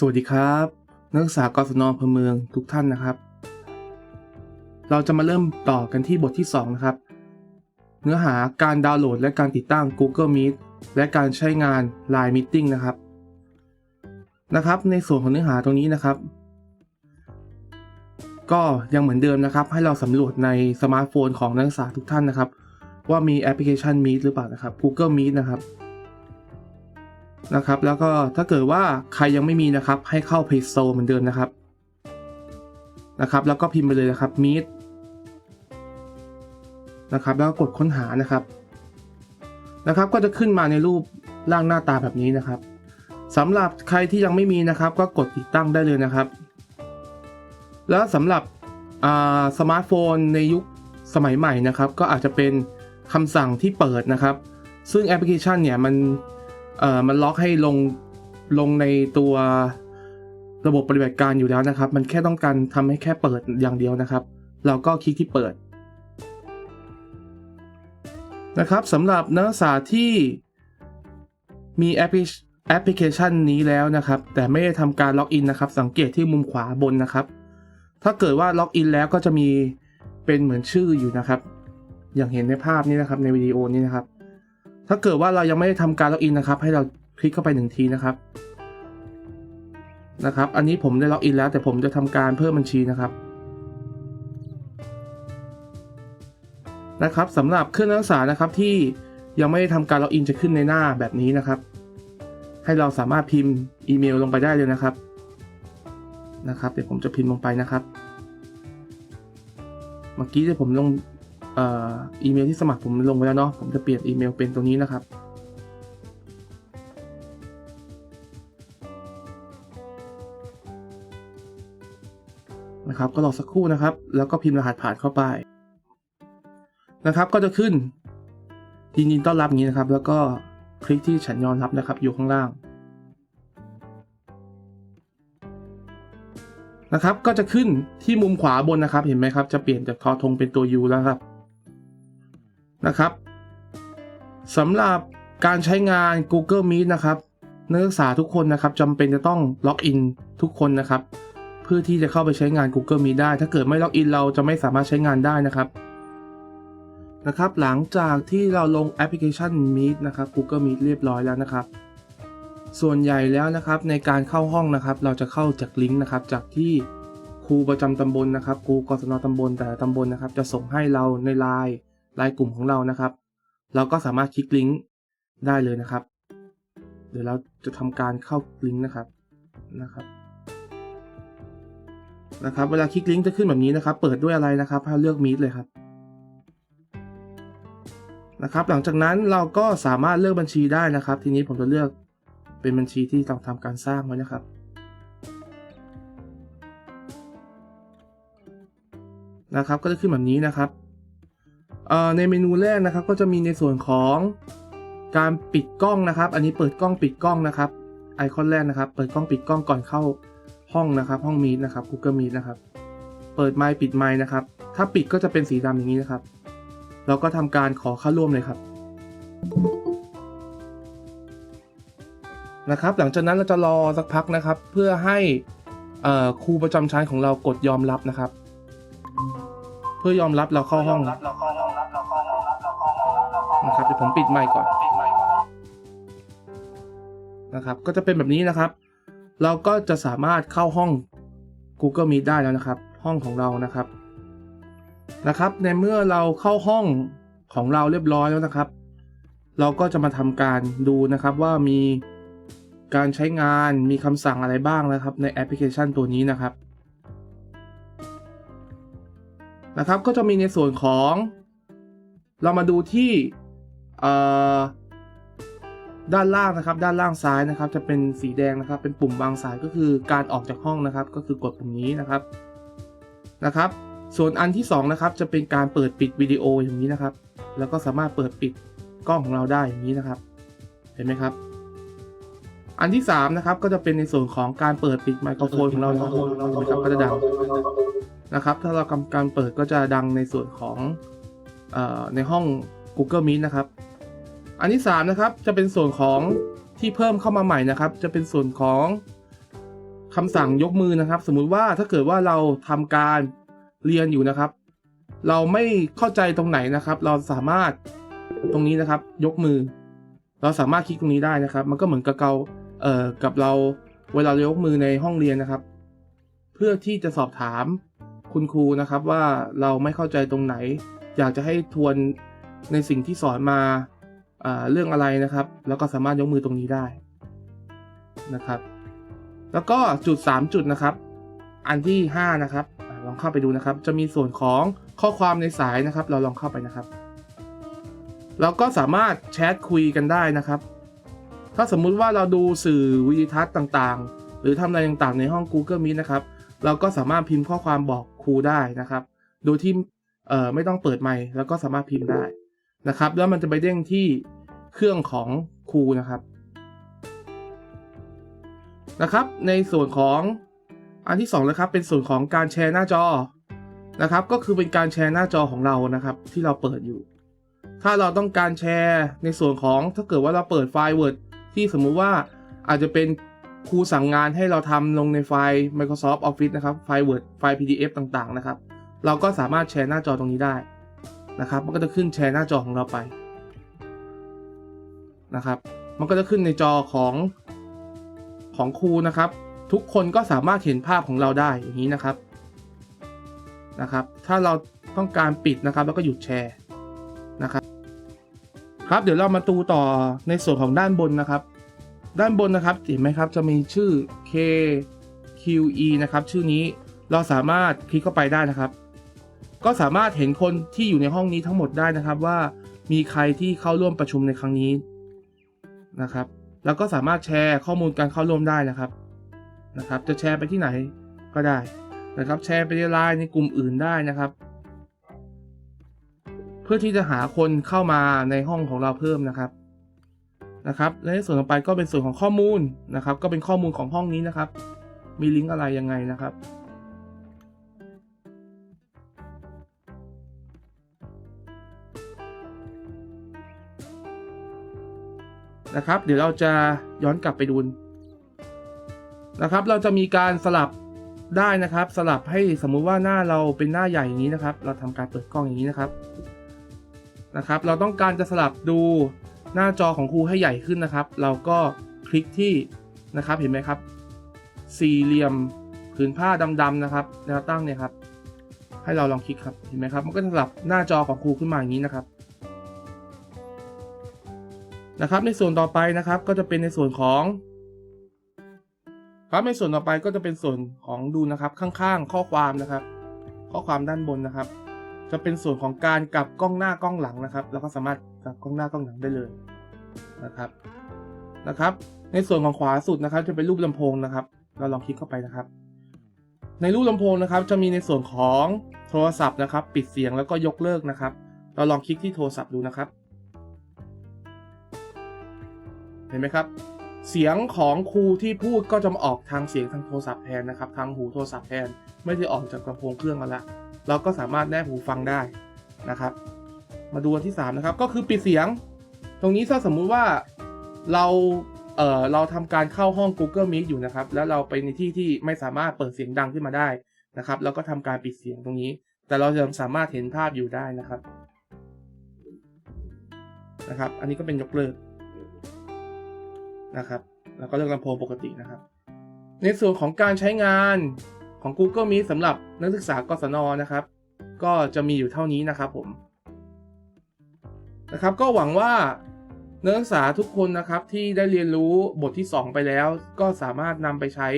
สวัสดีครับ นักศึกษากศนอำเภอเมืองทุกท่านนะครับ เราจะมาเริ่มต่อกันที่บทที่ 2 นะครับ เนื้อหาการดาวน์โหลดและการติดตั้ง Google Meet และการใช้งาน Line Meeting นะครับ นะครับ ในส่วนของเนื้อหาตรงนี้นะครับ ก็ยังเหมือนเดิมนะครับ ให้เราสำรวจในสมาร์ทโฟนของนักศึกษาทุกท่านนะครับ ว่ามีแอปพลิเคชัน Meet หรือเปล่านะครับ Google Meet นะครับ นะครับแล้วก็ถ้าเกิดว่าใครยังไม่มีนะครับให้เข้า Play Store เหมือนเดิมนะครับนะครับ แล้วก็พิมพ์ไปเลยนะครับ Meet นะครับแล้วก็กดค้นหานะครับนะครับ ก็จะขึ้นมาในรูปร่างหน้าตาแบบนี้นะครับสำหรับใครที่ยังไม่มีนะครับ ก็กดติดตั้งได้เลยนะครับ แล้วสำหรับอ่าสมาร์ทโฟนในยุคสมัยใหม่นะครับ ก็อาจจะเป็นคำสั่งที่เปิดนะครับ ซึ่งแอปพลิเคชันเนี่ยมัน เอ่อมันล็อกให้ลงลงในตัวระบบปฏิบัติการอยู่แล้วนะครับ มันแค่ต้องการทำให้แค่เปิดอย่างเดียวนะครับ เราก็คลิกที่เปิดนะครับสำหรับนักศึกษาที่มีแอปแอปพลิเคชันนี้แล้วนะครับ แต่ไม่ได้ทำการล็อกอินนะครับ สังเกตที่มุมขวาบนนะครับ ถ้าเกิดว่าล็อกอินแล้วก็จะมีเป็นเหมือนชื่ออยู่นะครับ อย่างเห็นในภาพนี้นะครับในวิดีโอนี้นะครับ ถ้าเกิดว่าเรายังไม่ได้ทำการล็อกอินนะครับ ให้เราคลิกเข้าไปหนึ่งทีนะครับนะครับ อันนี้ผมได้ล็อกอินแล้วแต่ผมจะทำการเพิ่มบัญชีนะครับนะครับสำหรับเครื่องนักศึกษานะครับที่ยังไม่ได้ทำการล็อกอินจะขึ้นในหน้าแบบนี้นะครับ ให้เราสามารถพิมพ์อีเมลลงไปได้เลยนะครับนะครับ เดี๋ยวผมจะพิมพ์ลงไปนะครับ เมื่อกี้ที่ผมลง อีเมลที่สมัครผมลงไปแล้วเนาะผมจะเปลี่ยนอีเมลเป็นตัวนี้นะครับ นะครับ ก็รอสักครู่นะครับ แล้วก็พิมพ์รหัสผ่านเข้าไป นะครับ ก็จะขึ้นยินดีต้อนรับอย่างนี้นะครับ แล้วก็คลิกที่ฉันยอมรับนะครับ อยู่ข้างล่างนะครับก็จะขึ้นที่มุมขวาบนนะครับ เห็นไหมครับ จะเปลี่ยนจากทอทงเป็นตัว U แล้วครับ นะครับสำหรับการใช้งาน Google Meet นะครับนักศึกษาทุกคนนะครับจำเป็นจะต้องล็อกอินทุกคนนะครับ เพื่อที่จะเข้าไปใช้งาน Google Meet ได้ ถ้าเกิดไม่ล็อกอินเราจะไม่สามารถใช้งานได้นะครับนะครับ หลังจากที่เราลงแอปพลิเคชัน Meet นะครับ Google Meet เรียบร้อยแล้วนะครับ ส่วนใหญ่แล้วนะครับในการเข้าห้องนะครับ เราจะเข้าจากลิงก์นะครับ จากที่ครูประจำตำบลนะครับครูกศนตำบลแต่ละตำบลนะครับ จะส่งให้เราในไลน์ ไลน์กลุ่มของเรานะครับ เราก็สามารถคลิกลิงก์ได้เลยนะครับ เดี๋ยวเราจะทำการเข้าลิงก์นะครับนะครับ นะครับ เวลาคลิกลิงก์จะขึ้นแบบนี้นะครับ เปิดด้วยอะไรนะครับให้เลือกมีดเลยครับนะครับ หลังจากนั้นเราก็สามารถเลือกบัญชีได้นะครับ ทีนี้ผมจะเลือกเป็นบัญชีที่ต้องทำการสร้างไว้นะครับนะครับ ก็จะขึ้นแบบนี้นะครับ ในเมนูแรกนะครับก็จะมีในส่วนของการปิดกล้องนะครับ อันนี้เปิดกล้องปิดกล้องนะครับ ไอคอนแรกนะครับ เปิดกล้องปิดกล้องก่อนเข้าห้องนะครับ ห้องมีดนะครับ Google Meet นะครับ เปิดไมค์ปิดไมค์นะครับ ถ้าปิดก็จะเป็นสีดำอย่างนี้นะครับ เราก็ทำการขอเข้าร่วมเลยครับ นะครับ หลังจากนั้นเราจะรอสักพักนะครับ เพื่อให้ครูประจำชั้นของเรากดยอมรับนะครับ เพื่อยอมรับเราเข้าห้อง นะครับเดี๋ยวผมปิดไมค์ก่อนนะครับ ก็จะเป็นแบบนี้นะครับ เราก็จะสามารถเข้าห้อง Google Meet ได้แล้วนะครับ ห้องของเรานะครับนะครับ ในเมื่อเราเข้าห้องของเราเรียบร้อยแล้วนะครับ เราก็จะมาทำการดูนะครับว่ามีการใช้งานมีคำสั่งอะไรบ้างนะครับ ในแอปพลิเคชันตัวนี้นะครับนะครับ ก็จะมีในส่วนของ เรามาดูที่ ด้านล่างนะครับ ด้านล่างซ้ายนะครับ จะเป็นสีแดงนะครับ เป็นปุ่มวางสายก็คือการออกจากห้องนะครับ ก็คือกดปุ่มนี้นะครับนะครับ ส่วนอันที่2นะครับจะเป็นการเปิดปิดวิดีโออย่างนี้นะครับ แล้วก็สามารถเปิดปิดกล้องของเราได้อย่างนี้นะครับ เห็นไหมครับ อันที่3นะครับก็จะเป็นในส่วนของการเปิดปิดไมโครโฟนของเรานะครับก็จะดังนะครับ ถ้าเราทำการเปิดก็จะดังในส่วนของในห้อง Google Meet นะครับ อันที่3นะครับจะเป็นส่วนของที่เพิ่มเข้ามาใหม่นะครับ จะเป็นส่วนของคำสั่งยกมือนะครับ สมมุติว่าถ้าเกิดว่าเราทำการเรียนอยู่นะครับ เราไม่เข้าใจตรงไหนนะครับ เราสามารถตรงนี้นะครับ ยกมือ เราสามารถคลิกตรงนี้ได้นะครับ มันก็เหมือนกับเราเอ่อกับเราเวลาเรายกมือในห้องเรียนนะครับ เพื่อที่จะสอบถามคุณครูนะครับว่าเราไม่เข้าใจตรงไหน อยากจะให้ทวนในสิ่งที่สอนมา เรื่องอะไรนะครับ แล้วก็สามารถยกมือตรงนี้ได้นะครับ แล้วก็จุด 3 จุดนะครับ อันที่ 5 นะครับลองเข้าไปดูนะครับ จะมีส่วนของข้อความในสายนะครับ เราลองเข้าไปนะครับ เราก็สามารถแชทคุยกันได้นะครับ ถ้าสมมุติว่าเราดูสื่อวิดีทัศน์ต่างๆ หรือทำอะไรต่างๆ ในห้อง Google Meet นะครับ เราก็สามารถพิมพ์ข้อความบอกครูได้นะครับ โดยที่ไม่ต้องเปิดไมค์แล้วก็สามารถพิมพ์ได้นะครับ แล้วมันจะไปเด้งที่ เครื่องของครูนะครับนะครับ ในส่วนของอันที่2นะครับเป็นส่วนของการแชร์หน้าจอนะครับ ก็คือเป็นการแชร์หน้าจอของเรานะครับ ที่เราเปิดอยู่ ถ้าเราต้องการแชร์ในส่วนของถ้าเกิดว่าเราเปิดไฟล์ Word ที่สมมุติว่าอาจจะเป็นครูสั่งงานให้เราทำลงในไฟล์ Microsoft Office นะครับไฟล์ Word ไฟล์ PDF ต่างๆนะครับ เราก็สามารถแชร์หน้าจอตรงนี้ได้นะครับ มันก็จะขึ้นแชร์หน้าจอของเราไป นะครับ มันก็จะขึ้นในจอของของครูนะครับ ทุกคนก็สามารถเห็นภาพของเราได้อย่างนี้นะครับนะครับ ถ้าเราต้องการปิดนะครับ แล้วก็หยุดแชร์นะครับ ครับเดี๋ยวเรามาดูต่อในส่วนของด้านบนนะครับ ด้านบนนะครับเห็นไหมครับจะมีชื่อ K Q E นะครับ ชื่อนี้เราสามารถคลิกเข้าไปได้นะครับ ก็สามารถเห็นคนที่อยู่ในห้องนี้ทั้งหมดได้นะครับว่ามีใครที่เข้าร่วมประชุมในครั้งนี้ นะครับ แล้วก็สามารถแชร์ข้อมูลการเข้าร่วมได้นะครับนะครับ จะแชร์ไปที่ไหนก็ได้นะครับ แชร์ไปในไลน์ในกลุ่มอื่นได้นะครับ เพื่อที่จะหาคนเข้ามาในห้องของเราเพิ่มนะครับนะครับ และในส่วนต่อไปก็เป็นส่วนของข้อมูลนะครับ ก็เป็นข้อมูลของห้องนี้นะครับ มีลิงก์อะไรยังไงนะครับ นะครับ เดี๋ยวเราจะย้อนกลับไปดูนะครับ เราจะมีการสลับได้นะครับ สลับให้สมมุติว่าหน้าเราเป็นหน้าใหญ่อย่างนี้นะครับ เราทำการเปิดกล้องอย่างนี้นะครับนะครับ เราต้องการจะสลับดูหน้าจอของครูให้ใหญ่ขึ้นนะครับ เราก็คลิกที่นะครับเห็นไหมครับ สี่เหลี่ยมผืนผ้าดำๆนะครับแนวตั้งเนี่ยครับ ให้เราลองคลิกครับเห็นไหมครับ มันก็จะสลับหน้าจอของครูขึ้นมาอย่างนี้นะครับ นะครับ ในส่วนต่อไปนะครับก็จะเป็นในส่วนของ ครับในส่วนต่อไปก็จะเป็นส่วนของดูนะครับข้างๆ ข้อความนะครับ ข้อความด้านบนนะครับ จะเป็นส่วนของการกลับกล้องหน้ากล้องหลังนะครับเราก็สามารถกลับกล้องหน้ากล้องหลังได้เลยนะครับนะครับ ในส่วนของขวาสุดนะครับ จะเป็นรูปลำโพงนะครับ เราลองคลิกเข้าไปนะครับ ในรูปลำโพงนะครับ จะมีในส่วนของโทรศัพท์นะครับ ปิดเสียงแล้วก็ยกเลิกนะครับ เราลองคลิกที่โทรศัพท์ดูนะครับ เห็นไหมครับ เสียงของครูที่พูดก็จะมาออกทางเสียงทางโทรศัพท์แทนนะครับ ทางหูโทรศัพท์แทนไม่ได้ออกจากลำโพงเครื่องกันละเราก็สามารถแนบหูฟังได้นะครับ มาดูอันที่3นะครับก็คือปิดเสียง ตรงนี้ถ้าสมมุติว่าเราเอ่อเราทำการเข้าห้อง Google Meet อยู่นะครับ แล้วเราไปในที่ที่ไม่สามารถเปิดเสียงดังขึ้นมาได้นะครับเราก็ทำการปิดเสียงตรงนี้ แต่เรายังสามารถเห็นภาพอยู่ได้นะครับนะครับ อันนี้ก็เป็นยกเลิก นะครับ แล้วก็เลือกลำโพงปกตินะครับ ในส่วนของการใช้งานของ Google Meet สำหรับนักศึกษากศนนะครับ ก็จะมีอยู่เท่านี้นะครับผมนะครับ ก็หวังว่านักศึกษาทุกคนนะครับที่ได้เรียนรู้บทที่ 2 ไปแล้ว ก็สามารถนำไปใช้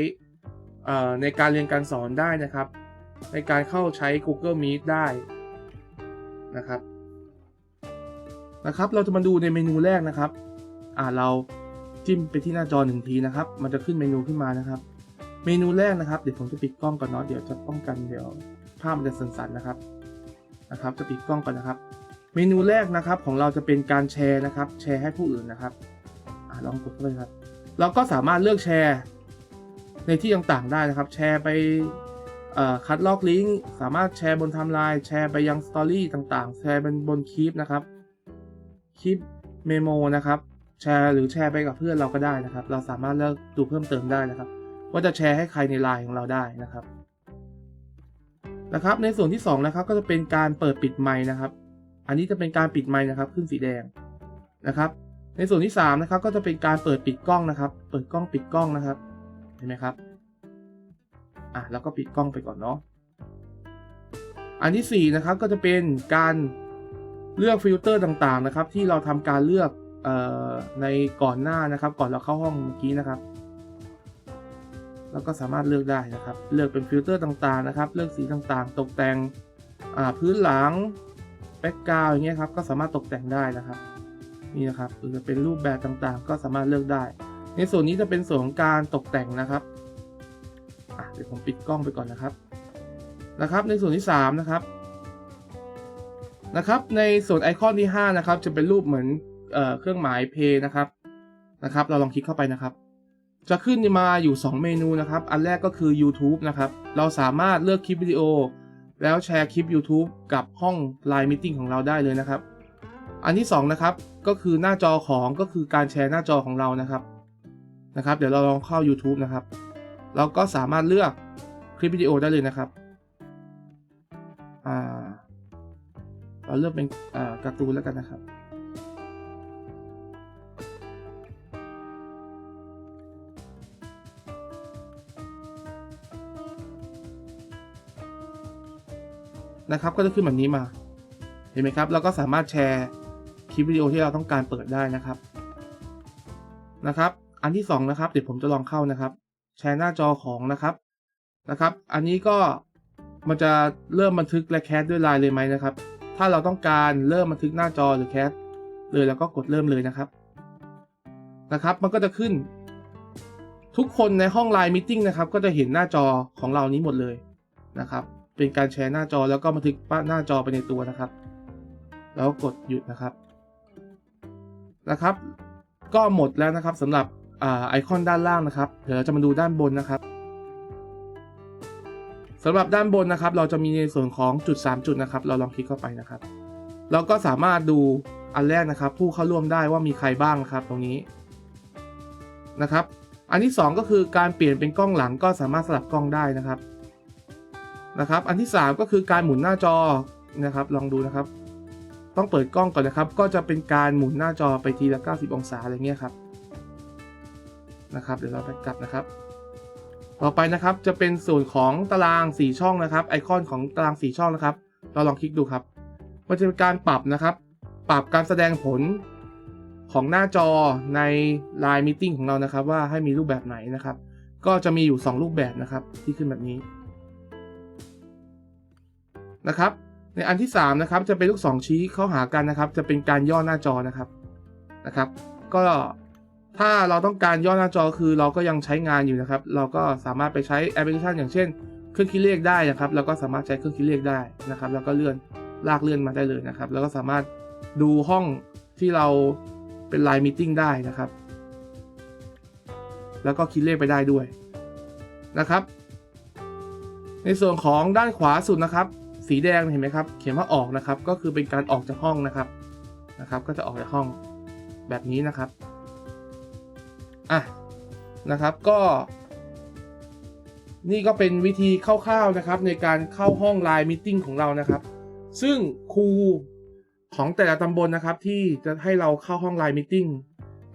ในการเรียนการสอนได้นะครับ ในการเข้าใช้ Google Meet ได้นะครับนะครับ เราจะมาดูในเมนูแรกนะครับ อ่าเรา จิ้มไปที่หน้าจอหนึ่งทีนะครับ มันจะขึ้นเมนูขึ้นมานะครับ เมนูแรกนะครับเดี๋ยวผมจะปิดกล้องก่อนเนาะเดี๋ยวจะป้องกันเดี๋ยวภาพมันจะสั่นๆนะครับนะครับ จะปิดกล้องก่อนนะครับ เมนูแรกนะครับของเราจะเป็นการแชร์นะครับ แชร์ให้ผู้อื่นนะครับอลองกดเข้าไปครับ เราก็สามารถเลือกแชร์ ในที่ต่างๆได้นะครับ แชร์ไปคัดลอกลิงก์สามารถแชร์บนไทม์ไลน์แชร์ไปยังสตอรี่ต่างๆ แชร์เป็นบนคลิปนะครับคลิปเมโมนะครับ แชร์หรือแชร์ไปกับเพื่อนเราก็ได้นะครับ เราสามารถเลือกดูเพิ่มเติมได้นะครับ ว่าจะแชร์ให้ใครในไลน์ของเราได้นะครับนะครับ ในส่วนที่2นะครับก็จะเป็นการเปิดปิดไมค์นะครับ อันนี้จะเป็นการปิดไมค์นะครับ ขึ้นสีแดงนะครับ ในส่วนที่3นะครับก็จะเป็นการเปิดปิดกล้องนะครับ เปิดกล้องปิดกล้องนะครับ เห็นไหมครับอะแล้วก็ปิดกล้องไปก่อนเนาะอันที่4นะครับก็จะเป็นการเลือกฟิลเตอร์ต่างๆนะครับ ที่เราทำการเลือก ในก่อนหน้านะครับ ก่อนเราเข้าห้องเมื่อกี้นะครับแล้วก็สามารถเลือกได้นะครับ เลือกเป็นฟิลเตอร์ต่างๆนะครับ เลือกสีต่างๆ ตกแต่งพื้นหลังแบ็กกราวอย่างเงี้ยครับ ก็สามารถตกแต่งได้นะครับ นี่นะครับหรือจะเป็นรูปแบบต่างๆ ก็สามารถเลือกได้ ในส่วนนี้จะเป็นส่วนของการตกแต่งนะครับเดี๋ยวผมปิดกล้องไปก่อนนะครับ นะครับ ในส่วนที่ 3 นะครับ นะครับ ในส่วนไอคอนที่ 5 นะครับ จะเป็นรูปเหมือน เเครื่องหมายเพย์นะครับนะครับ เราลองคลิกเข้าไปนะครับ จะขึ้นมาอยู่ 2 เมนูนะครับ อันแรกก็คือ YouTube นะครับ เราสามารถเลือกคลิปวิดีโอ แล้วแชร์คลิป YouTube กับห้อง Line Meeting ของเราได้เลยนะครับ อันที่2นะครับก็คือหน้าจอของก็คือการแชร์หน้าจอของเรานะครับนะครับ เดี๋ยวเราลองเข้า YouTube นะครับ เราก็สามารถเลือกคลิปวิดีโอได้เลยนะครับอ่าเราเลือกเป็นการ์ตูนแล้วกันนะครับ นะครับ ก็จะขึ้นแบบนี้มา เห็นไหมครับ เราก็สามารถแชร์คลิปวิดีโอที่เราต้องการเปิดได้นะครับ นะครับ อันที่สองนะครับ เดี๋ยวผมจะลองเข้านะครับ แชร์หน้าจอของนะครับ นะครับ อันนี้ก็มันจะเริ่มบันทึกและแคสด้วยไลน์เลยไหมนะครับ ถ้าเราต้องการเริ่มบันทึกหน้าจอหรือแคสเลยแล้วก็กดเริ่มเลยนะครับ นะครับ มันก็จะขึ้น ทุกคนในห้องไลน์มิ팅นะครับ ก็จะเห็นหน้าจอของเรานี้หมดเลยนะครับ เป็นการแชร์หน้าจอแล้วก็บันทึกหน้าจอไปในตัวนะครับ แล้วกดหยุดนะครับนะครับ ก็หมดแล้วนะครับสำหรับอไอคอนด้านล่างนะครับเดี๋ยวเราจะมาดูด้านบนนะครับสำหรับด้านบนนะครับ เราจะมีในส่วนของจุด 3 จุดนะครับ เราลองคลิกเข้าไปนะครับ เราก็สามารถดูอันแรกนะครับ ผู้เข้าร่วมได้ว่ามีใครบ้างนะครับ ตรงนี้นะครับ อันที่ 2 ก็คือการเปลี่ยนเป็นกล้องหลังก็สามารถสลับกล้องได้นะครับ นะครับ อันที่ 3 ก็คือการหมุนหน้าจอนะครับ ลองดูนะครับ ต้องเปิดกล้องก่อนนะครับ ก็จะเป็นการหมุนหน้าจอไปทีละ 90 องศาอะไรเงี้ยครับนะครับ เดี๋ยวเราไปกลับนะครับ ต่อไปนะครับจะเป็นส่วนของตาราง 4 ช่องนะครับ ไอคอนของตาราง 4 ช่องนะครับ เราลองคลิกดูครับ มันจะเป็นการปรับนะครับ ปรับการแสดงผลของหน้าจอใน Line Meeting ของเรานะครับ ว่าให้มีรูปแบบไหนนะครับ ก็จะมีอยู่ 2 รูปแบบนะครับที่ขึ้นแบบนี้ นะครับ ในอันที่ 3 นะครับ จะเป็นลูกศรชี้เข้าหากันนะครับ จะเป็นการย่อหน้าจอนะครับนะครับ ก็ถ้าเราต้องการย่อหน้าจอคือเราก็ยังใช้งานอยู่นะครับ เราก็สามารถไปใช้แอปพลิเคชันอย่างเช่น เครื่องคิดเลขได้นะครับเราก็สามารถใช้เครื่องคิดเลขได้นะครับ แล้วก็เลื่อนลากเลื่อนมาได้เลยนะครับ แล้วก็สามารถดูห้องที่เราเป็นไลน์มิ팅ได้นะครับ แล้วก็คิดเลขไปได้ด้วยนะครับ ในส่วนของด้านขวาสุดนะครับ สีแดงเห็นไหมครับ เขียนว่าออกนะครับ ก็คือเป็นการออกจากห้องนะครับ นะครับ ก็จะออกจากห้องแบบนี้นะครับ อะ นะครับ ก็ นี่ก็เป็นวิธีคร่าวๆนะครับ ในการเข้าห้องไลน์มิ팅ของเรานะครับ ซึ่งครูของแต่ละตำบลนะครับ ที่จะให้เราเข้าห้องไลน์มิ팅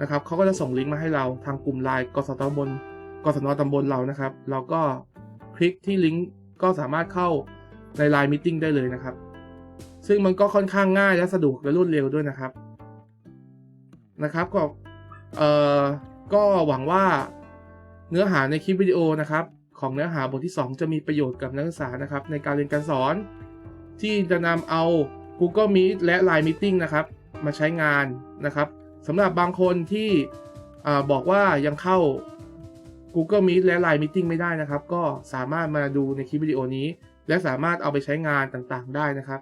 นะครับเขาก็จะส่งลิงก์มาให้เราทางกลุ่มไลน์กสตำบลกสนตำบลเรานะครับ เราก็คลิกที่ลิงก์ก็สามารถเข้า ในไลน์มิ팅ได้เลยนะครับ ซึ่งมันก็ค่อนข้างง่ายและสะดวกและรวดเร็วด้วยนะครับนะครับก็เอ่อก็หวังว่าเนื้อหาในคลิปวิดีโอนะครับ ของเนื้อหาบทที่ 2 จะมีประโยชน์กับนักศึกษานะครับ ในการเรียนการสอน ที่จะนำเอา Google Meet และ Line Meeting นะครับมาใช้งานนะครับสำหรับบางคนที่อาบอกว่ายังเข้า Google Meet และ Line Meeting ไม่ได้นะครับ ก็สามารถมาดูในคลิปวิดีโอนี้ และสามารถเอาไปใช้งานต่างๆ ได้นะครับ